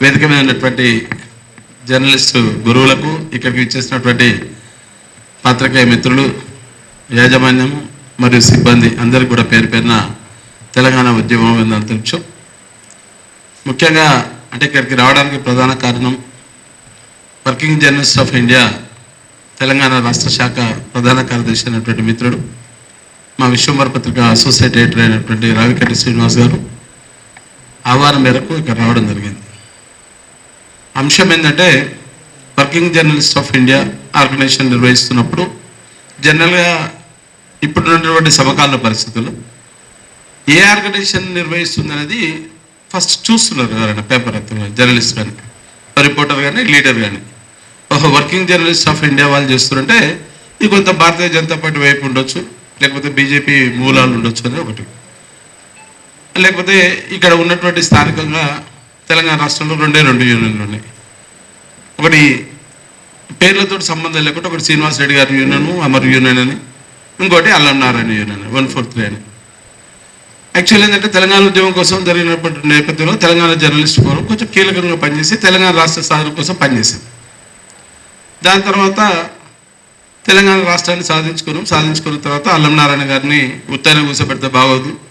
వేదిక మీద ఉన్నటువంటి జర్నలిస్టు గురువులకు ఇక్కడికి ఇచ్చేసినటువంటి పాత్రికేయ మిత్రులు యాజమాన్యం మరియు సిబ్బంది అందరికి కూడా పేరు పేరున తెలంగాణ ఉద్యమం ఉందని ముఖ్యంగా అంటే ఇక్కడికి రావడానికి ప్రధాన కారణం working journalist of India Telangana రాష్ట్ర శాఖ ప్రధాన కార్యదర్శి అయినటువంటి మిత్రుడు మా విశ్వంబర పత్రిక అసోసియేట్ ఎడిటర్ అయినటువంటి రావికట్టి శ్రీనివాస్ గారు ఆహ్వానం మేరకు ఇక్కడ రావడం జరిగింది. అంశం ఏంటంటే working journalist of India organisation నిర్వహిస్తున్నప్పుడు జనరల్గా ఇప్పుడున్నటువంటి సమకాలీన పరిస్థితులు ఏ ఆర్గనైజేషన్ నిర్వహిస్తుంది అనేది ఫస్ట్ చూస్తున్నారు ఎవరైనా పేపర్ జర్నలిస్ట్ కానీ రిపోర్టర్ కానీ లీడర్ కానీ. ఓహో వర్కింగ్ జర్నలిస్ట్ ఆఫ్ ఇండియా వాళ్ళు చేస్తున్నారంటే ఇది కొంత భారతీయ జనతా పార్టీ వైపు ఉండొచ్చు లేకపోతే బీజేపీ మూలాలు ఉండొచ్చు అనేది ఒకటి. లేకపోతే ఇక్కడ ఉన్నటువంటి స్థానికంగా తెలంగాణ రాష్ట్రంలో రెండే రెండు యూనియన్లు ఉన్నాయి. ఒకటి పేర్లతో సంబంధం లేకుండా ఒకటి శ్రీనివాస్ రెడ్డి గారి యూనియన్ అమర్ యూనియన్ అని. ఇంకోటి Allam Narayana union one four three అని. యాక్చువల్ ఏంటంటే తెలంగాణ ఉద్యమం కోసం జరిగినటువంటి నేపథ్యంలో తెలంగాణ జర్నలిస్ట్ ఫోరం కొంచెం కీలకంగా పనిచేసి తెలంగాణ రాష్ట్ర సాధన కోసం పనిచేసింది. దాని తర్వాత తెలంగాణ రాష్ట్రాన్ని సాధించుకున్నాం. సాధించుకున్న తర్వాత అల్లం నారాయణ గారిని ఉత్తరాన్ని కూర్చోబెడితే బాగోదు.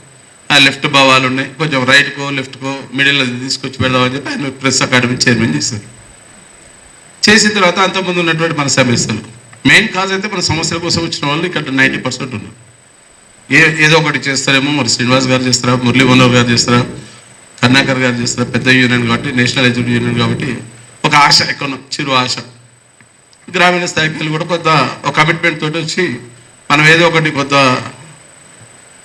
లెఫ్ట్ భావాలు ఉన్నాయి. కొంచెం రైట్కో లెఫ్ట్కో మిడిల్ అది తీసుకొచ్చి పెడదామని చెప్పి ఆయన ప్రెస్ అకాడమీ చైర్మన్ చేశారు. చేసిన తర్వాత అంతకుముందు ఉన్నటువంటి మన సమస్యలు. మెయిన్ కాజ్ అయితే మన సమస్యల కోసం వచ్చిన వాళ్ళు ఇక్కడ నైంటీ పర్సెంట్ ఉన్నారు. ఏ ఏదో ఒకటి చేస్తారేమో మరి శ్రీనివాస్ గారు చేస్తారా మురళీ మనోహర్ గారు చేస్తారా కర్ణాకర్ గారు చేస్తారా పెద్ద యూనియన్ కాబట్టి నేషనల్ ఎడ్యుకేషన్ యూనియన్ కాబట్టి ఒక ఆశ ఎక్కడ చిరు ఆశ. గ్రామీణ స్థాయికి కూడా కొంత ఒక కమిట్మెంట్ తోటి వచ్చి మనం ఏదో ఒకటి కొంత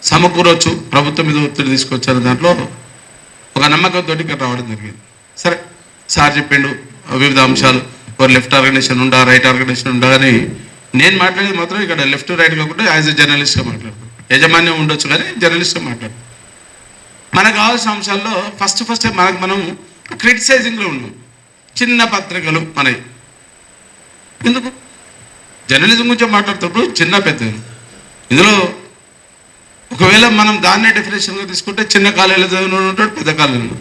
సమకూరవచ్చు ప్రభుత్వం మీద ఒత్తిడి తీసుకొచ్చారు దాంట్లో ఒక నమ్మకంతో ఇక్కడ రావడం జరిగింది. సరే సార్ చెప్పిండు వివిధ అంశాలు ఒక లెఫ్ట్ ఆర్గనైజేషన్ ఉండా రైట్ ఆర్గనైజేషన్ ఉండా అని నేను మాట్లాడేది మాత్రం ఇక్కడ లెఫ్ట్ రైట్ కాకుండా యాజ్ ఎ జర్నలిస్ట్గా మాట్లాడుతాను యజమాన్యం ఉండొచ్చు కానీ జర్నలిస్ట్గా మాట్లాడు మనకు కావాల్సిన అంశాల్లో ఫస్ట్ ఫస్ట్ మనకు మనం క్రిటిసైజింగ్లో ఉన్నాం. చిన్న పత్రికలు మనవి. ఎందుకు? జర్నలిజం గురించి మాట్లాడుతున్నప్పుడు చిన్న పెద్ద ఇందులో ఒకవేళ మనం దాన్నే డెఫినేషన్గా తీసుకుంటే చిన్న కాలేజీలో చదివిన ఉంటాడు పెద్ద కాలేజీలో.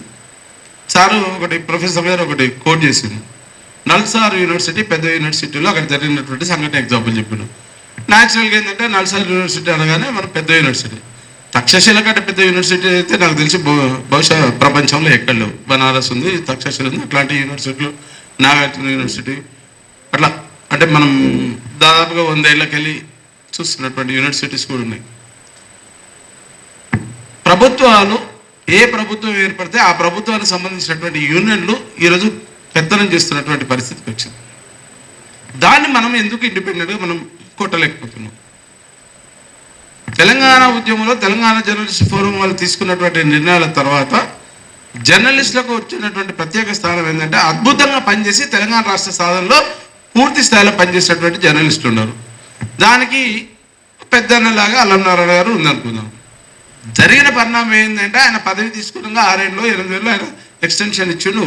సారు ఒకటి ప్రొఫెసర్ గారు ఒకటి కోట్ చేసింది నల్సార్ యూనివర్సిటీ పెద్ద యూనివర్సిటీలో అక్కడ జరిగినటువంటి సంఘటన ఎగ్జాంపుల్ చెప్పాను. న్యాచురల్గా ఏంటంటే నల్సార్ యూనివర్సిటీ అనగానే మన పెద్ద యూనివర్సిటీ. తక్షశిల కంటే పెద్ద యూనివర్సిటీ అయితే నాకు తెలిసి బహుశా ప్రపంచంలో ఎక్కడ లేవు. బనారస్ ఉంది తక్షశిల ఉంది అట్లాంటి యూనివర్సిటీలు నాగార్జున యూనివర్సిటీ అట్లా. అంటే మనం దాదాపుగా వందేళ్ళకి వెళ్ళి చూస్తున్నటువంటి యూనివర్సిటీస్ కూడా ఉన్నాయి. ప్రభుత్వాలు ఏ ప్రభుత్వం ఏర్పడితే ఆ ప్రభుత్వానికి సంబంధించినటువంటి యూనియన్లు ఈరోజు పెత్తనం చేస్తున్నటువంటి పరిస్థితికి వచ్చింది. దాన్ని మనం ఎందుకు ఇండిపెండెంట్గా మనం కొట్టలేకపోతున్నాం? తెలంగాణ ఉద్యమంలో తెలంగాణ జర్నలిస్ట్ ఫోరం వాళ్ళు తీసుకున్నటువంటి నిర్ణయాల తర్వాత జర్నలిస్టులకు వచ్చినటువంటి ప్రత్యేక స్థానం ఏంటంటే అద్భుతంగా పనిచేసి తెలంగాణ రాష్ట్ర సాధనలో పూర్తి స్థాయిలో పనిచేసినటువంటి జర్నలిస్టులు ఉన్నారు. దానికి పెద్దన్నలాగా అల్లం నారాయణ గారు ఉందనుకుందాం జరిగిన పరిణామం ఏంటంటే ఆయన పదవి తీసుకున్నాక ఆరేళ్ళు ఎనిమిది ఏళ్ళు ఆయన ఎక్స్టెన్షన్ ఇచ్చిండు.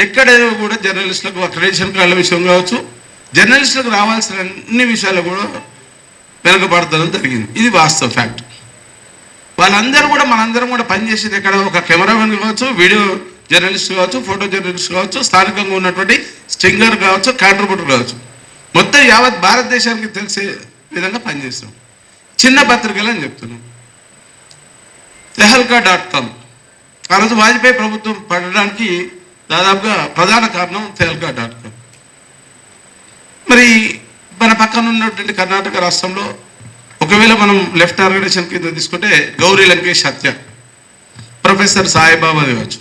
ఎక్కడ కూడా జర్నలిస్టులకు అక్రెడిషన్ కార్డుల విషయం కావచ్చు. జర్నలిస్టులకు రావాల్సిన అన్ని విషయాలు కూడా వెనుకబడతడం జరిగింది. ఇది వాస్తవ ఫ్యాక్ట్ వాళ్ళందరూ కూడా మనందరం కూడా పనిచేసేది ఎక్కడ? ఒక కెమెరామెన్ కావచ్చు వీడియో జర్నలిస్ట్ కావచ్చు ఫోటో జర్నలిస్ట్ కావచ్చు స్థానికంగా ఉన్నటువంటి స్టింగర్ కావచ్చు కాంట్రిబ్యూటర్ కావచ్చు. మొత్తం యావత్ భారతదేశానికి తెలిసే విధంగా పనిచేస్తాం చిన్న పత్రికలు అని చెప్తున్నాం. Tehelka dot com. ఆ రోజు వాజ్పేయి ప్రభుత్వం పడడానికి దాదాపుగా ప్రధాన కారణం తెహల్కా డాట్ కామ్. మరి మన పక్కన ఉన్నటువంటి కర్ణాటక రాష్ట్రంలో ఒకవేళ మనం లెఫ్ట్ ఆర్గనైజేషన్ కింద తీసుకుంటే గౌరీ లంకేష్ హత్య. ప్రొఫెసర్ సాయిబాబా కావచ్చు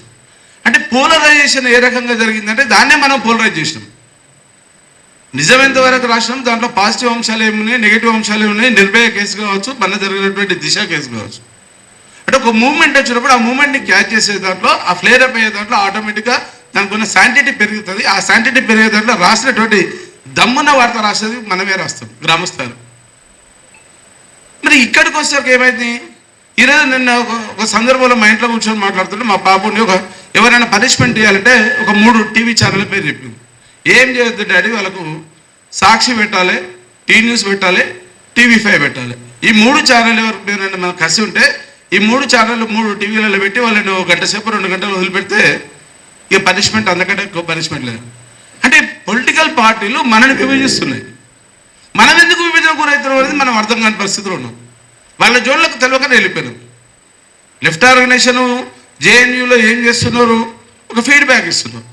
అంటే పోలరైజేషన్ ఏ రకంగా జరిగిందంటే దాన్నే మనం పోలరైజ్ చేసినాం నిజమెంత వరకు రాసినాం దాంట్లో పాజిటివ్ అంశాలు ఏమున్నాయి నెగిటివ్ అంశాలు ఏమున్నాయి నిర్భయ కేసు కావచ్చు మన జరిగినటువంటి దిశ కేసు కావచ్చు. అంటే ఒక మూమెంట్ వచ్చినప్పుడు ఆ మూమెంట్ని క్యాచ్ చేసే దాంట్లో ఆ ఫ్లేర్ అప్ అయ్యే దాంట్లో ఆటోమేటిక్గా దానికి ఉన్న శాంటిటీ పెరుగుతుంది. ఆ శాంటిటీ పెరిగే దాంట్లో రాసినటువంటి దమ్మున్న వార్త రాసేది మనమే రాస్తాం గ్రామస్థాయిలో మరి ఇక్కడికి వచ్చేసరికి ఏమైంది? ఈరోజు నిన్న ఒక సందర్భంలో మా ఇంట్లో కూర్చొని మాట్లాడుతుంటే మా పాపని ఒక ఎవరైనా పనిష్మెంట్ చేయాలంటే ఒక మూడు టీవీ ఛానల్ పేరు చెప్పింది. ఏం చేయొద్దు డాడీ వాళ్ళకు సాక్షి పెట్టాలి టీ న్యూస్ పెట్టాలి టీవీ ఫైవ్ పెట్టాలి. ఈ మూడు ఛానల్ ఎవరి పేరు మనకు కసి ఉంటే ఈ మూడు ఛానళ్ళు మూడు టీవీలలో పెట్టి వాళ్ళని ఒక గంట సేపు రెండు గంటలు వదిలిపెడితే ఇక పనిష్మెంట్ అందుకంటే ఎక్కువ పనిష్మెంట్ లేదు. అంటే పొలిటికల్ పార్టీలు మనని విభజిస్తున్నాయి. మనం ఎందుకు విభజన గురవుతున్నాం అనేది మనం అర్థం కాని పరిస్థితిలో ఉన్నాం. వాళ్ళ జోన్లకు తెలియకనే వెళ్ళిపోయినాం. లెఫ్ట్ ఆర్గనైజేషన్ జేఎన్యూలో ఏం చేస్తున్నారు? ఒక ఫీడ్బ్యాక్ ఇస్తున్నారు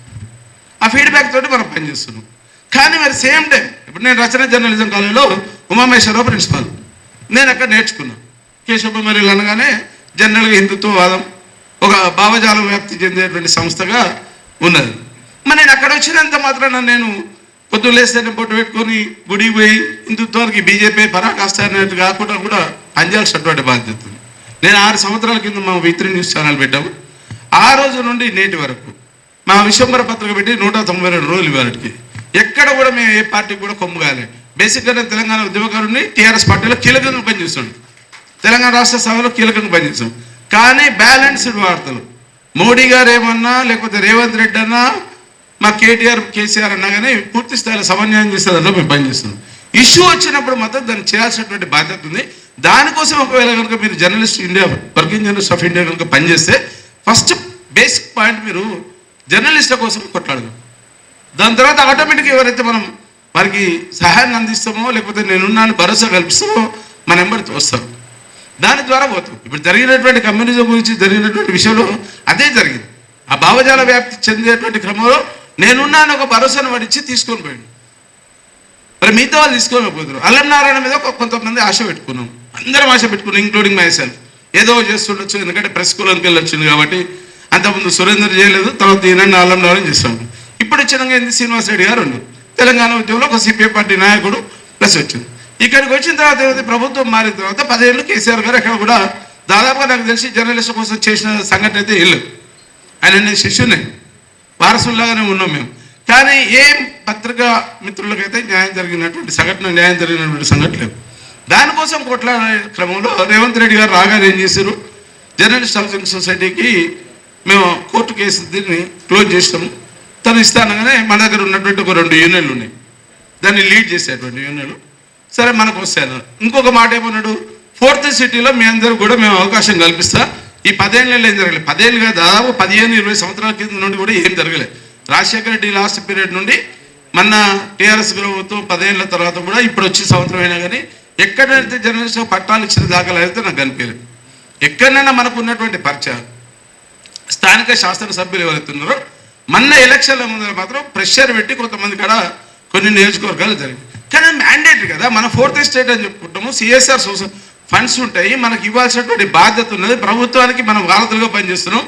ఆ ఫీడ్బ్యాక్ తోటి మనం పనిచేస్తున్నాం కానీ మరి సేమ్ టైం ఇప్పుడు నేను రచన జర్నలిజం కాలేజీలో ఉమామేశ్వరరావు ప్రిన్సిపాల్ నేను అక్కడ నేర్చుకున్నాను కేశవ అనగానే జనరల్గా హిందుత్వవాదం ఒక భావజాలం వ్యాప్తి చెందేటువంటి సంస్థగా ఉన్నది. మరి నేను అక్కడ వచ్చినంత మాత్రాన నేను పొద్దున్న లేస్తేనే పొట్టు పెట్టుకొని గుడికి పోయి హిందుత్వానికి బీజేపీ పరాకాష్ట అనేది కాకుండా కూడా అంజాల్సినటువంటి బాధ్యత ఉంది. నేను ఆరు సంవత్సరాల కింద మా విత్రి న్యూస్ ఛానల్ పెట్టాము. ఆ రోజు నుండి నేటి వరకు మా విశ్వంబర పత్రిక పెట్టి నూట తొంభై రెండు రోజులు ఇవాళకి ఎక్కడ కూడా మేము ఏ పార్టీకి కూడా కొమ్ము కాలేదు. బేసిక్గా తెలంగాణ ఉద్యమకారుని టీఆర్ఎస్ పార్టీలో కీలకంగా పనిచేస్తున్నాడు. తెలంగాణ రాష్ట్ర సభలో కీలకంగా పనిచేస్తాం కానీ బ్యాలెన్స్డ్ వార్తలు. మోడీ గారు ఏమన్నా లేకపోతే రేవంత్ రెడ్డి అన్నా మా కేటీఆర్ కేసీఆర్ అన్నా కానీ పూర్తి స్థాయిలో సమన్వయం చేసే దాంట్లో మేము పనిచేస్తున్నాం. ఇష్యూ వచ్చినప్పుడు మాత్రం దాన్ని చేయాల్సినటువంటి బాధ్యత ఉంది. దానికోసం ఒకవేళ కనుక మీరు journalist India working journalist of India కనుక పనిచేస్తే ఫస్ట్ బేసిక్ పాయింట్ మీరు జర్నలిస్టుల కోసం కొట్లాడదు. దాని తర్వాత ఆటోమేటిక్గా ఎవరైతే మనం వారికి సహాయాన్ని అందిస్తామో లేకపోతే నేనున్నాను భరోసా కల్పిస్తామో మన ఎంబడి వస్తారు దాని ద్వారా పోతాం. ఇప్పుడు జరిగినటువంటి కమ్యూనిజం గురించి జరిగినటువంటి విషయంలో అదే జరిగింది. ఆ భావజాల వ్యాప్తి చెందేటువంటి క్రమంలో నేనున్నాను ఒక భరోసాను వాడిచ్చి తీసుకొని పోయాడు. మరి మిగతా వాళ్ళు తీసుకొని అల్లం నారాయణ మీద ఒక కొంతమంది ఆశ పెట్టుకున్నాం. అందరం ఆశ పెట్టుకున్నాం ఇంక్లూడింగ్ మై సెల్ఫ్ ఏదో చేస్తుండొచ్చు ఎందుకంటే ప్రెస్ కులంకి వెళ్ళొచ్చింది కాబట్టి అంతకుముందు సురేందర్ చేయలేదు తర్వాత ఈయన అల్లం నారాయణ చేస్తాం. ఇప్పుడు వచ్చినాక ఏంది? శ్రీనివాస్ రెడ్డి గారు ఉన్నారు. తెలంగాణ ఉద్యమంలో ఒక సిపిఐ పార్టీ నాయకుడు ప్లస్ వచ్చింది. ఇక్కడికి వచ్చిన తర్వాత ఏమైంది? ప్రభుత్వం మారిన తర్వాత పదేళ్ళు కేసీఆర్ గారు అక్కడ కూడా దాదాపుగా నాకు తెలిసి జర్నలిస్ట్ కోసం చేసిన సంఘటన అయితే ఇల్లు ఆయన నేను శిష్యునే. వారసులాగానే ఉన్నాం మేము. కానీ ఏం పత్రికా మిత్రులకైతే న్యాయం జరిగినటువంటి సంఘటన న్యాయం జరిగినటువంటి సంఘటన లేవు దానికోసం కొట్లాడే క్రమంలో రేవంత్ రెడ్డి గారు రాగానే ఏం చేశారు? జర్నలిస్ట్ హౌసింగ్ సొసైటీకి మేము కోర్టు కేసు దీన్ని క్లోజ్ చేస్తాము తను ఇస్తానగానే మన దగ్గర ఉన్నటువంటి ఒక రెండు యూనియన్లు ఉన్నాయి. దాన్ని లీడ్ చేసేటువంటి యూనియన్లు. సరే మనకు వస్తాను ఇంకొక మాట ఏమన్నాడు? ఫోర్త్ సిటీలో మీ అందరూ కూడా మేము అవకాశం కల్పిస్తా. ఈ పదేళ్ళలో ఏం జరగలేదు. పదేళ్ళుగా దాదాపు పదిహేను ఇరవై సంవత్సరాల కింద నుండి కూడా ఏం జరగలేదు. రాజశేఖర రెడ్డి లాస్ట్ పీరియడ్ నుండి మన టీఆర్ఎస్ ప్రభుత్వం పదేళ్ళ తర్వాత కూడా ఇప్పుడు వచ్చి సంవత్సరం అయినా కానీ ఎక్కడైతే జర్నలిస్ట్ పట్టాలు ఇచ్చిన దాఖలు అయితే నాకు కనిపించలేదు ఎక్కడైనా మనకు ఉన్నటువంటి పరిచయాలు స్థానిక శాసనసభ్యులు ఎవరైతున్నారో మన ఎలక్షన్ల ముందర మాత్రం ప్రెషర్ పెట్టి కొంతమంది కూడా కొన్ని నియోజకవర్గాలు జరిగాయి. కానీ మ్యాండేటరీ కదా. మన ఫోర్త్ స్టేట్ అని చెప్పుకుంటాము. సిఎస్ఆర్ సోస ఫండ్స్ ఉంటాయి. మనకి ఇవ్వాల్సినటువంటి బాధ్యత ఉన్నది. ప్రభుత్వానికి మనం వారధులుగా పనిచేస్తున్నాం.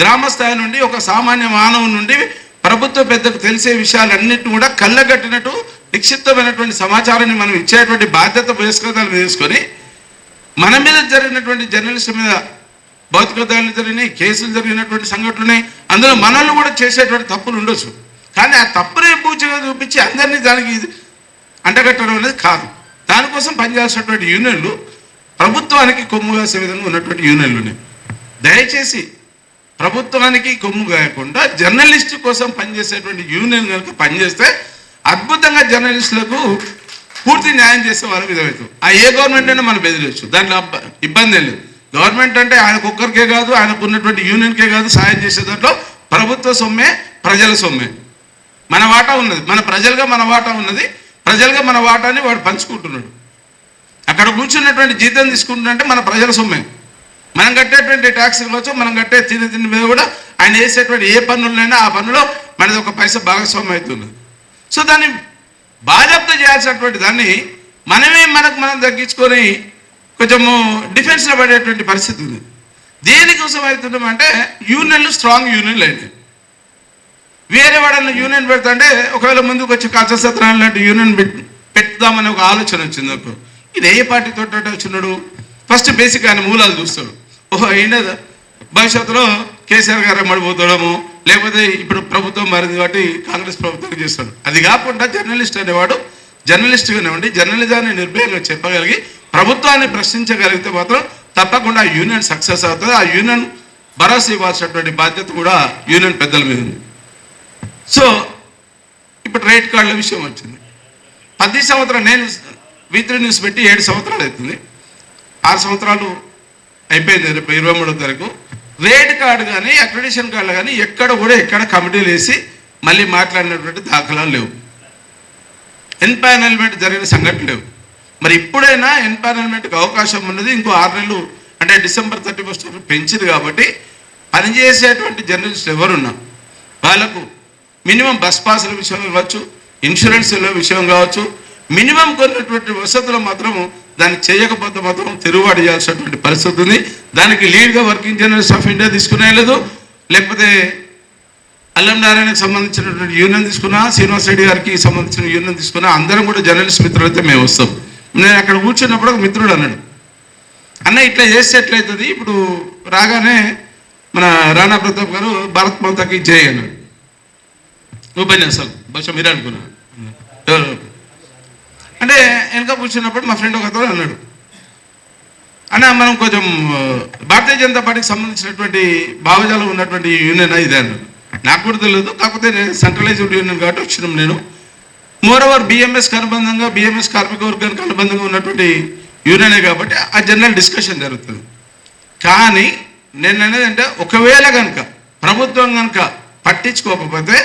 గ్రామ స్థాయి నుండి ఒక సామాన్య మానవు నుండి ప్రభుత్వ పెద్దకు తెలిసే విషయాలన్నింటినీ కూడా కళ్ళగట్టినట్టు నిక్షిప్తమైనటువంటి సమాచారాన్ని మనం ఇచ్చేటువంటి బాధ్యత బహిష్కృతాలు తీసుకొని మన మీద జరిగినటువంటి జర్నలిస్ట్ మీద భౌతిక దాడులు జరిగినాయి కేసులు జరిగినటువంటి సంఘటనలు ఉన్నాయి. అందులో మనల్ని కూడా చేసేటువంటి తప్పులు ఉండొచ్చు. కానీ ఆ తప్పునే పూచగా చూపించి అందరినీ దానికి అంటగట్టడం అనేది కాదు. దానికోసం పనిచేస్తున్నటువంటి యూనియన్లు ప్రభుత్వానికి కొమ్ము కాసే విధంగా ఉన్నటువంటి యూనియన్లు ఉన్నాయి దయచేసి ప్రభుత్వానికి కొమ్ము కాయకుండా జర్నలిస్ట్ కోసం పనిచేసేటువంటి యూనియన్ కనుక పనిచేస్తే అద్భుతంగా జర్నలిస్టులకు పూర్తి న్యాయం చేసే వారు విధమవుతుంది ఆ ఏ గవర్నమెంట్ అయినా మనం బెదిరించు. దాంట్లో ఇబ్బంది లేదు. గవర్నమెంట్ అంటే ఆయనకు ఒక్కరికే కాదు ఆయనకు ఉన్నటువంటి యూనియన్కే కాదు సాయం చేసే దాంట్లో ప్రభుత్వ సొమ్మే ప్రజల సొమ్మే. మన వాటా ఉన్నది. మన ప్రజలుగా మన వాటా ఉన్నది. ప్రజలుగా మన వాటాని వాడు పంచుకుంటున్నాడు. అక్కడ కూర్చున్నటువంటి జీతం తీసుకుంటున్నంటే మన ప్రజల సొమ్మే. మనం కట్టేటువంటి ట్యాక్సులు కావచ్చు మనం కట్టే తిని తిండి మీద కూడా ఆయన వేసేటువంటి ఏ పన్నులైనా ఆ పన్నులో మనది ఒక పైస భాగస్వామ్యం అవుతున్నది. సో దాన్ని బాధ్యత చేయాల్సినటువంటి దాన్ని మనమే మనకు మనం తగ్గించుకొని కొంచెము డిఫెన్స్లో పడేటువంటి పరిస్థితి ఉంది. దేనికోసం అవుతున్నాం అంటే యూనియన్లు స్ట్రాంగ్ యూనియన్లు అయినాయి. వేరే వాడన్నా యూనియన్ పెడతాంటే ఒకవేళ ముందుకు వచ్చి కాచసత్రాలు లాంటి యూనియన్ పెట్ ఒక ఆలోచన వచ్చింది నాకు. ఇది ఏ పార్టీతో వచ్చినాడు? ఫస్ట్ బేసిక్ ఆయన మూలాలు చూస్తాడు. ఓహో అయినా భవిష్యత్తులో కేసీఆర్ గారు మడిపోతాడము లేకపోతే ఇప్పుడు ప్రభుత్వం మారింది కాబట్టి కాంగ్రెస్ ప్రభుత్వం చేస్తాడు. అది కాకుండా జర్నలిస్ట్ అనేవాడు జర్నలిస్ట్గానే ఉండి జర్నలిజాన్ని నిర్భయంగా చెప్పగలిగి ప్రభుత్వాన్ని ప్రశ్నించగలిగితే మాత్రం తప్పకుండా ఆ యూనియన్ సక్సెస్ అవుతుంది. ఆ యూనియన్ భరోసా ఇవ్వాల్సినటువంటి బాధ్యత కూడా యూనియన్ పెద్దల మీద ఉంది. సో ఇప్పుడు రేట్ కార్డుల విషయం వచ్చింది. పది సంవత్సరాలు నేను వీత్రి న్యూస్ పెట్టి ఏడు సంవత్సరాలు అవుతుంది. ఆరు సంవత్సరాలు అయిపోయింది ఇరవై మూడో తారీఖు. రేట్ కార్డు కానీ అక్రెడిషన్ కార్డు కానీ ఎక్కడ కూడా ఎక్కడ కమిటీలు వేసి మళ్ళీ మాట్లాడినటువంటి దాఖలాలు లేవు. ఎన్పానల్మెంట్ జరిగిన సంఘటన లేవు. మరి ఇప్పుడైనా ఎన్పానల్మెంట్కి అవకాశం ఉన్నది ఇంకో ఆరు నెలలు అంటే డిసెంబర్ థర్టీ ఫస్ట్ పెంచింది కాబట్టి పనిచేసేటువంటి జర్నలిస్టులు ఎవరున్నా వాళ్ళకు మినిమం బస్ పాసుల విషయం ఇవ్వచ్చు ఇన్సూరెన్స్ల విషయం కావచ్చు మినిమం కొన్నటువంటి వసతులు మాత్రం దాన్ని చేయకపోతే మాత్రం తిరుగుబాటు చేయాల్సినటువంటి పరిస్థితి ఉంది. దానికి లీడ్గా వర్కింగ్ జర్నలిస్ట్ ఆఫ్ ఇండియా తీసుకునే లేదు. లేకపోతే అల్లం నారాయణకి సంబంధించినటువంటి యూనియన్ తీసుకున్నా శ్రీనివాస్ రెడ్డి గారికి సంబంధించిన యూనియన్ తీసుకున్నా అందరం కూడా జర్నలిస్ట్ మిత్రులు అయితే మేము వస్తాం. నేను అక్కడ కూర్చున్నప్పుడు ఒక మిత్రుడు అన్నాడు. అన్న ఇట్లా చేస్తే ఎట్లయితుంది? ఇప్పుడు రాగానే మన రాణా ప్రతాప్ గారు భారత్ మాతకి జై అన్నాడు. ఉపన్యాసాలు బహుశా మీరే అనుకున్నారు అంటే వెనక కూర్చున్నప్పుడు మా ఫ్రెండ్ ఒక అతను అన్నాడు. అన్న మనం కొంచెం భారతీయ జనతా పార్టీకి సంబంధించినటువంటి భావజాలం ఉన్నటువంటి యూనియన్ ఇదే అన్నాడు. నాకు కూడా తెలియదు కాకపోతే నేను సెంట్రలైజ్డ్ యూనియన్ కాబట్టి వచ్చినాం నేను. మోర్ ఓవర్ బిఎంఎస్కి అనుబంధంగా బిఎంఎస్ కార్మిక వర్గానికి అనుబంధంగా ఉన్నటువంటి యూనియనే కాబట్టి ఆ జనరల్ డిస్కషన్ జరుగుతుంది. కానీ నేను అనేది అంటే ఒకవేళ కనుక ప్రభుత్వం కనుక పట్టించుకోకపోతే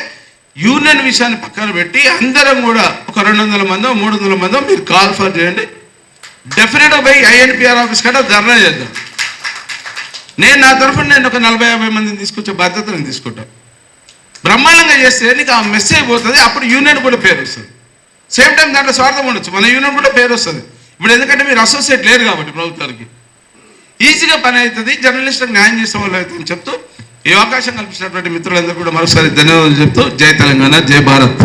యూనియన్ విషయాన్ని పక్కన పెట్టి అందరం కూడా ఒక రెండు వందల మందో మూడు వందల మందో మీరు కాల్ ఫర్ చేయండి. డెఫినెట్గా పోయి ఐఎన్పిఆర్ ఆఫీస్ కంటే ధర్నా చేద్దాం. నేను నా తరఫున నేను ఒక నలభై యాభై మందిని తీసుకొచ్చే బాధ్యత నేను తీసుకుంటాను బ్రహ్మాండంగా చేస్తే నీకు ఆ మెసేజ్ పోతుంది అప్పుడు యూనియన్ కూడా పేరు వస్తుంది. సేమ్ టైం దాంట్లో స్వార్థం ఉండొచ్చు మన యూనియన్ కూడా పేరు వస్తుంది. ఇప్పుడు ఎందుకంటే మీరు అసోసియేట్ లేరు కాబట్టి ప్రభుత్వానికి. ఈజీగా పని అవుతుంది జర్నలిస్టులకు న్యాయం చేసే వాళ్ళు అవుతుందని చెప్తూ ఈ అవకాశం కల్పించినటువంటి మిత్రులందరూ కూడా మరోసారి ధన్యవాదాలు చెప్తూ జై తెలంగాణ జై భారత్.